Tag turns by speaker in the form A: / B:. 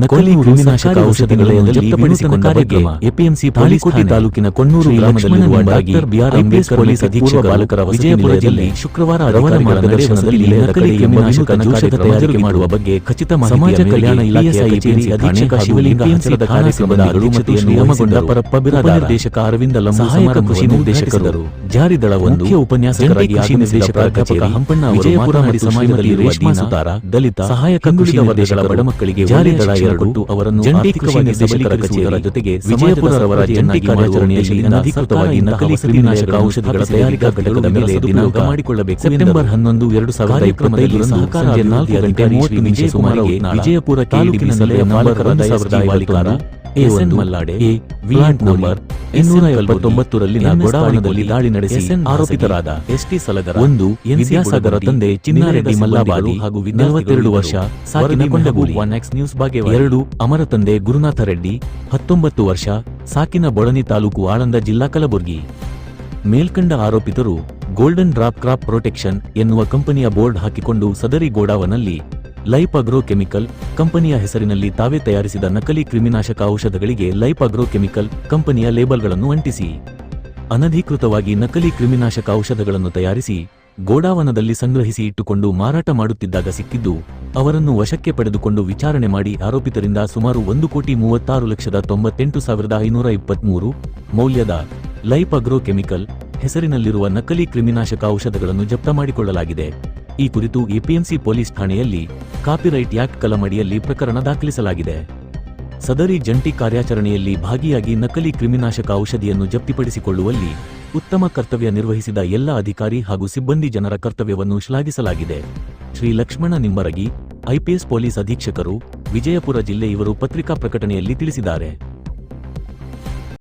A: ನಕಲಿ ಕ್ರಿಮಿನಾಶಕ ಔಷಧಿಗಳನ್ನು ಜಪ್ತಪಡಿಸಿಕೊಂಡ ಬಗ್ಗೆ ಎಪಿಎಂಸಿ ಬಾಲಿಕೋಟೆ ತಾಲೂಕಿನ ಕೊಣ್ಣೂರು ಗ್ರಾಮದಲ್ಲಿರುವ ಡಾಕ್ಟರ್ ಬಿಆರ್ ಅಂಬೇಡ್ಕರ್ ಪೊಲೀಸ್ ಅಧೀಕ್ಷಕ ಬಾಲಕರ ವಿಜಯಪುರ ಜಿಲ್ಲೆ ಶುಕ್ರವಾರ ರವರ ಮಾರ್ಗದರ್ಶನದಲ್ಲಿ ನಕಲಿ ಕ್ರಿಮಿನಾಶಕ ಔಷಧ ತಯಾರಿಕೆ ಮಾಡುವ ಬಗ್ಗೆ ಖಚಿತ ಸಮಾಜ ಕಲ್ಯಾಣ ಇಲಾಖೆ ಎಪಿಎಂಸಿ ಅಧೀಕ್ಷಕ ಶಿವಲಿಂಗ ಹಂಸಲದ ಕಾರ್ಯಕ್ರಮದ ಮತ್ತು ನಿಯಮಗೊಂಡ ಪರಪ್ಪ ನಿರ್ದೇಶಕ ಅರವಿಂದ ಲಂಬ ಸಹಾಯಕ ಕೃಷಿ ನಿರ್ದೇಶಕರು ಜಾರಿ ದಳ ಒಂದು ಮುಖ್ಯ ಉಪನ್ಯಾಸಕರಾಗಿ ಕೃಷಿ ನಿರ್ದೇಶಕ ಪ್ರಾಧ್ಯಾಪಕ ಹಂಪಣ್ಣ ವಿಜಯಪುರ ಸಮಾಜದಲ್ಲಿ ರೇಷ್ಮಾ ಸುತಾರ ದಲಿತ ಸಹಾಯಕ ಕೃಷಿ ನಿರ್ದೇಶಕರ ಬಡ ಮಕ್ಕಳಿಗೆ ಜಾರಿ ದಳ ಎರಡು ಅವರನ್ನು ಜಂಟಿ ಕೃಷಿ ನಿರ್ದೇಶಕರ ಕಚೇರಿಗಳ ಜೊತೆಗೆ ವಿಜಯಪುರರವರ ಜಂಟಿ ಕಾರ್ಯಾಚರಣೆಯಲ್ಲಿ ಅನಧಿಕೃತವಾಗಿ ನಕಲಿ ಕ್ರಿಮಿನಾಶಕ ಔಷಧಗಳ ತಯಾರಿಕಾ ಘಟಕದ ಮೇಲೆ ದಿನಾಂಕ ಮಾಡಿಕೊಳ್ಳಬೇಕು ಸೆಪ್ಟೆಂಬರ್ ಹನ್ನೊಂದು ಎರಡು ಸಾವಿರದ ಇಪ್ಪತ್ತೈದು ಸಹಕಾರ ನಾಲ್ಕು ಗಂಟೆ ಮೂವತ್ತು ನಿಮಿಷ ಸುಮಾರು ವಿಜಯಪುರ ತಾಲೂಕಿನ ಸಲಹೆ ನಾಲ್ಕರ ಸಾವಿರದ ಎಸ್ಎನ್ ಮಲ್ಲಾಡೆ ಎ ವಿಯಾಂಟ್ ನಂಬರ್ ಇನ್ನೂರ ಎಪ್ಪತ್ತೊಂಬತ್ತರಲ್ಲಿನ ಗೋಡಾವಣದಲ್ಲಿ ದಾಳಿ ನಡೆಸಿ ಆರೋಪಿತರಾದ ಎಸ್ಟಿ ಸಲಗರ ಒಂದು ವಿದ್ಯಾಸಾಗರ ತಂದೆ ಚಿನ್ನಾರೆಡ್ಡಿ ಮಲ್ಲಾಬಾದಿ ಹಾಗೂ ನಲವತ್ತೆರಡು ವರ್ಷ ಒನ್ ಎಕ್ಸ್ ನ್ಯೂಸ್ ಬಗ್ಗೆ ಎರಡು ಅಮರ ತಂದೆ ಗುರುನಾಥ ರೆಡ್ಡಿ ಹತ್ತೊಂಬತ್ತು ವರ್ಷ ಸಾಕಿನ ಬೊಳನಿ ತಾಲೂಕು ಆಳಂದ ಜಿಲ್ಲಾ ಕಲಬುರಗಿ. ಮೇಲ್ಕಂಡ ಆರೋಪಿತರು ಗೋಲ್ಡನ್ ಡ್ರಾಪ್ ಕ್ರಾಪ್ ಪ್ರೊಟೆಕ್ಷನ್ ಎನ್ನುವ ಕಂಪನಿಯ ಬೋರ್ಡ್ ಹಾಕಿಕೊಂಡು ಸದರಿ ಗೋಡಾವನಲ್ಲಿ ಲೈಪ್ ಅಗ್ರೋ ಕೆಮಿಕಲ್ ಕಂಪನಿಯ ಹೆಸರಿನಲ್ಲಿ ತಾವೇ ತಯಾರಿಸಿದ ನಕಲಿ ಕ್ರಿಮಿನಾಶಕ ಔಷಧಗಳಿಗೆ ಲೈಪ್ ಅಗ್ರೋ ಕೆಮಿಕಲ್ ಕಂಪನಿಯ ಲೇಬಲ್ಗಳನ್ನು ಅಂಟಿಸಿ. ಅನಧಿಕೃತವಾಗಿ ನಕಲಿ ಕ್ರಿಮಿನಾಶಕ ಔಷಧಗಳನ್ನು ತಯಾರಿಸಿ, ಗೋಡಾವನದಲ್ಲಿ ಸಂಗ್ರಹಿಸಿ ಇಟ್ಟುಕೊಂಡು ಮಾರಾಟ ಮಾಡುತ್ತಿದ್ದಾಗ ಸಿಕ್ಕಿದ್ದು, ಅವರನ್ನು ವಶಕ್ಕೆ ಪಡೆದುಕೊಂಡು ವಿಚಾರಣೆ ಮಾಡಿ ಆರೋಪಿತರಿಂದ ಸುಮಾರು ಒಂದು ಕೋಟಿ ಮೂವತ್ತಾರು ಲಕ್ಷದ ತೊಂಬತ್ತೆಂಟು ಸಾವಿರದ ಐನೂರ ಇಪ್ಪತ್ಮೂರು ಮೌಲ್ಯದ ಲೈಪ್ ಅಗ್ರೋ ಕೆಮಿಕಲ್ ಹೆಸರಿನಲ್ಲಿರುವ ನಕಲಿ ಕ್ರಿಮಿನಾಶಕ ಔಷಧಗಳನ್ನು ಜಪ್ತ ಮಾಡಿಕೊಳ್ಳಲಾಗಿದೆ. ಈ ಕುರಿತು ಎಪಿಎಂಸಿ ಪೊಲೀಸ್ ಠಾಣೆಯಲ್ಲಿ ಕಾಪಿರೈಟ್ ಆಕ್ಟ್ ಕಲಮಡಿಯಲ್ಲಿ ಪ್ರಕರಣ ದಾಖಲಿಸಲಾಗಿದೆ. ಸದರಿ ಜಂಟಿ ಕಾರ್ಯಾಚರಣೆಯಲ್ಲಿ ಭಾಗಿಯಾಗಿ ನಕಲಿ ಕ್ರಿಮಿನಾಶಕ ಔಷಧಿಯನ್ನು ಜಪ್ತಿಪಡಿಸಿಕೊಳ್ಳುವಲ್ಲಿ ಉತ್ತಮ ಕರ್ತವ್ಯ ನಿರ್ವಹಿಸಿದ ಎಲ್ಲ ಅಧಿಕಾರಿ ಹಾಗೂ ಸಿಬ್ಬಂದಿ ಜನರ ಕರ್ತವ್ಯವನ್ನು ಶ್ಲಾಘಿಸಲಾಗಿದೆ. ಶ್ರೀ ಲಕ್ಷ್ಮಣ ನಿಂಬರಗಿ ಐಪಿಎಸ್ ಪೊಲೀಸ್ ಅಧೀಕ್ಷಕರು, ವಿಜಯಪುರ ಜಿಲ್ಲೆ ಇವರು ಪತ್ರಿಕಾ ಪ್ರಕಟಣೆಯಲ್ಲಿ ತಿಳಿಸಿದ್ದಾರೆ.